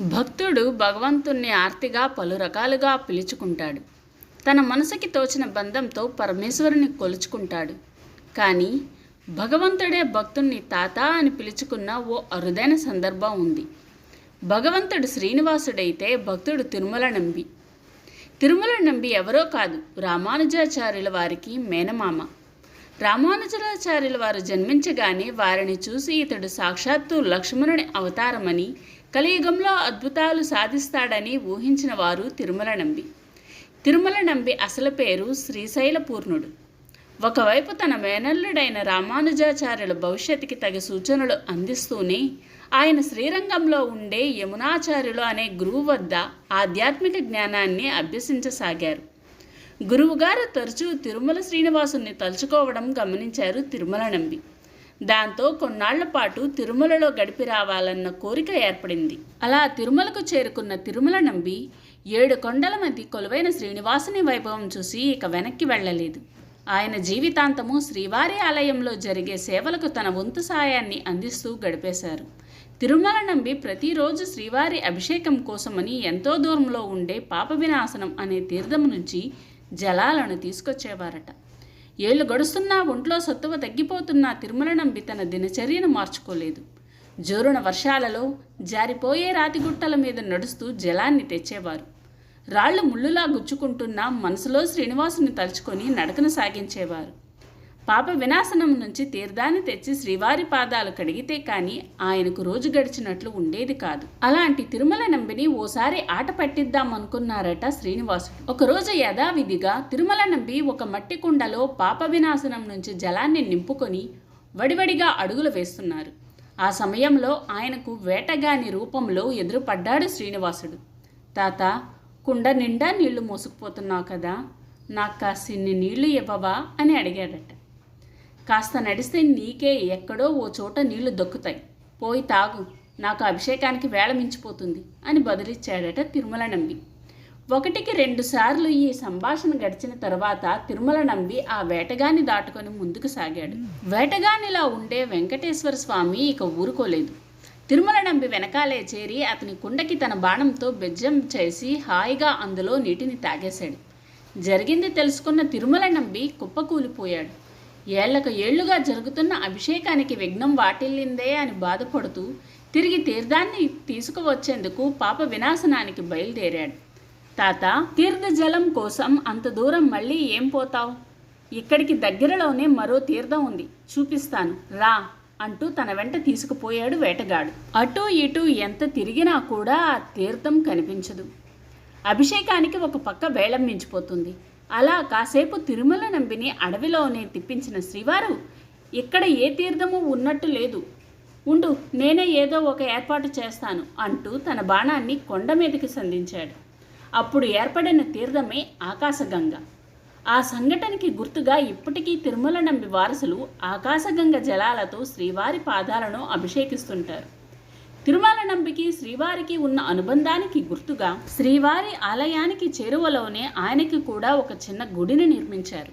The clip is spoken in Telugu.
భక్తుడు భగవంతుణ్ణి ఆర్తిగా పలు రకాలుగా పిలుచుకుంటాడు. తన మనసుకి తోచిన బంధంతో పరమేశ్వరుని కొలుచుకుంటాడు. కానీ భగవంతుడే భక్తుణ్ణి తాత అని పిలుచుకున్న ఓ అరుదైన సందర్భం ఉంది. భగవంతుడు శ్రీనివాసుడైతే భక్తుడు తిరుమల నంబి. తిరుమల నంబి ఎవరో కాదు రామానుజాచార్యుల వారికి మేనమామ. రామానుజాచార్యుల వారు జన్మించగానే వారిని చూసి ఇతడు సాక్షాత్తు లక్ష్మణుని అవతారమని కలియుగంలో అద్భుతాలు సాధిస్తాడని ఊహించిన వారు తిరుమల నంబి. తిరుమల నంబి అసలు పేరు శ్రీశైలపూర్ణుడు. ఒకవైపు తన మేనల్లుడైన రామానుజాచార్యుల భవిష్యత్తుకి తగ సూచనలు అందిస్తూనే ఆయన శ్రీరంగంలో ఉండే యమునాచార్యులు అనే గురువు వద్ద ఆధ్యాత్మిక జ్ఞానాన్ని అభ్యసించసాగారు. గురువుగారు తరచూ తిరుమల శ్రీనివాసుని తలుచుకోవడం గమనించారు తిరుమల నంబి. దాంతో కొన్నాళ్ళ పాటు తిరుమలలో గడిపి రావాలన్న కోరిక ఏర్పడింది. అలా తిరుమలకు చేరుకున్న తిరుమల నంబి ఏడు కొండల మధ్య కొలువైన శ్రీనివాసుని వైభవం చూసి ఇక వెనక్కి వెళ్ళలేదు. ఆయన జీవితాంతము శ్రీవారి ఆలయంలో జరిగే సేవలకు తన వంతు సాయాన్ని అందిస్తూ గడిపేశారు. తిరుమల నంబి ప్రతిరోజు శ్రీవారి అభిషేకం కోసమని ఎంతో దూరంలో ఉండే పాప వినాశనం అనే తీర్థం నుంచి జలాలను తీసుకొచ్చేవారట. ఏళ్ళు గడుస్తున్నా ఒంట్లో సత్తువ తగ్గిపోతున్నా తిరుమలనంబి తన దినచర్యను మార్చుకోలేదు. జోరున వర్షాలలో జారిపోయే రాతిగుట్టల మీద నడుస్తూ జలాన్ని తెచ్చేవారు. రాళ్ళు ముళ్ళులా గుచ్చుకుంటున్నా మనసులో శ్రీనివాసుని తలుచుకొని నడకన సాగించేవారు. పాప వినాశనం నుంచి తీర్థాన్ని తెచ్చి శ్రీవారి పాదాలు కడిగితే కానీ ఆయనకు రోజు గడిచినట్లు ఉండేది కాదు. అలాంటి తిరుమల నంబిని ఓసారి ఆట పట్టిద్దామనుకున్నారట శ్రీనివాసుడు. ఒకరోజు యథావిధిగా తిరుమల నంబి ఒక మట్టి కుండలో పాప వినాశనం నుంచి జలాన్ని నింపుకొని వడివడిగా అడుగులు వేస్తున్నారు. ఆ సమయంలో ఆయనకు వేటగాని రూపంలో ఎదురుపడ్డాడు శ్రీనివాసుడు. తాత కుండ నిండా నీళ్ళు మోసుకుపోతున్నావు కదా నాకు కాసిన్ని నీళ్ళు ఇవ్వవా అని అడిగాడట. కాస్త నడిస్తే నీకే ఎక్కడో ఓ చోట నీళ్ళు దొక్కుతాయి. పోయి తాగు నాకు అభిషేకానికి వేళ మించిపోతుంది అని బదులిచ్చాడట తిరుమల నంబి. ఒకటికి రెండుసార్లు ఈ సంభాషణ గడిచిన తర్వాత తిరుమల నంబి ఆ వేటగాన్ని దాటుకొని ముందుకు సాగాడు. వేటగానిలా ఉండే వెంకటేశ్వర స్వామి ఇక ఊరుకోలేదు. తిరుమల నంబి వెనకాలే చేరి అతని కుండకి తన బాణంతో బెజ్జం చేసి హాయిగా అందులో నీటిని తాగేశాడు. జరిగింది తెలుసుకున్న తిరుమల నంబి కుప్పకూలిపోయాడు. ఏళ్ళకు ఏళ్ళుగా జరుగుతున్న అభిషేకానికి విఘ్నం వాటిల్లిందే అని బాధపడుతూ తిరిగి తీర్థాన్ని తీసుకువచ్చేందుకు పాప వినాశనానికి బయలుదేరాడు. తాత తీర్థ జలం కోసం అంత దూరం మళ్ళీ ఏం పోతావు? ఇక్కడికి దగ్గరలోనే మరో తీర్థం ఉంది. చూపిస్తాను. రా అంటూ తన వెంట తీసుకుపోయాడు వేటగాడు. అటు ఇటు ఎంత తిరిగినా కూడా ఆ తీర్థం కనిపించదు. అభిషేకానికి ఒక పక్క వేళం మించిపోతుంది. అలా కాసేపు తిరుమల నంబిని అడవిలోనే తిప్పించిన శ్రీవారు ఇక్కడ ఏ తీర్థము ఉన్నట్టు లేదు. ఉండు నేనే ఏదో ఒక ఏర్పాటు చేస్తాను అంటూ తన బాణాన్ని కొండ మీదకి సంధించాడు. అప్పుడు ఏర్పడిన తీర్థమే ఆకాశగంగ. ఆ సంఘటనకి గుర్తుగా ఇప్పటికీ తిరుమల నంబి వారసులు ఆకాశగంగ జలాలతో శ్రీవారి పాదాలను అభిషేకిస్తుంటారు. తిరుమల నంబికి శ్రీవారికి ఉన్న అనుబంధానికి గుర్తుగా శ్రీవారి ఆలయానికి చేరువలోనే ఆయనకి కూడా ఒక చిన్న గుడిని నిర్మించారు.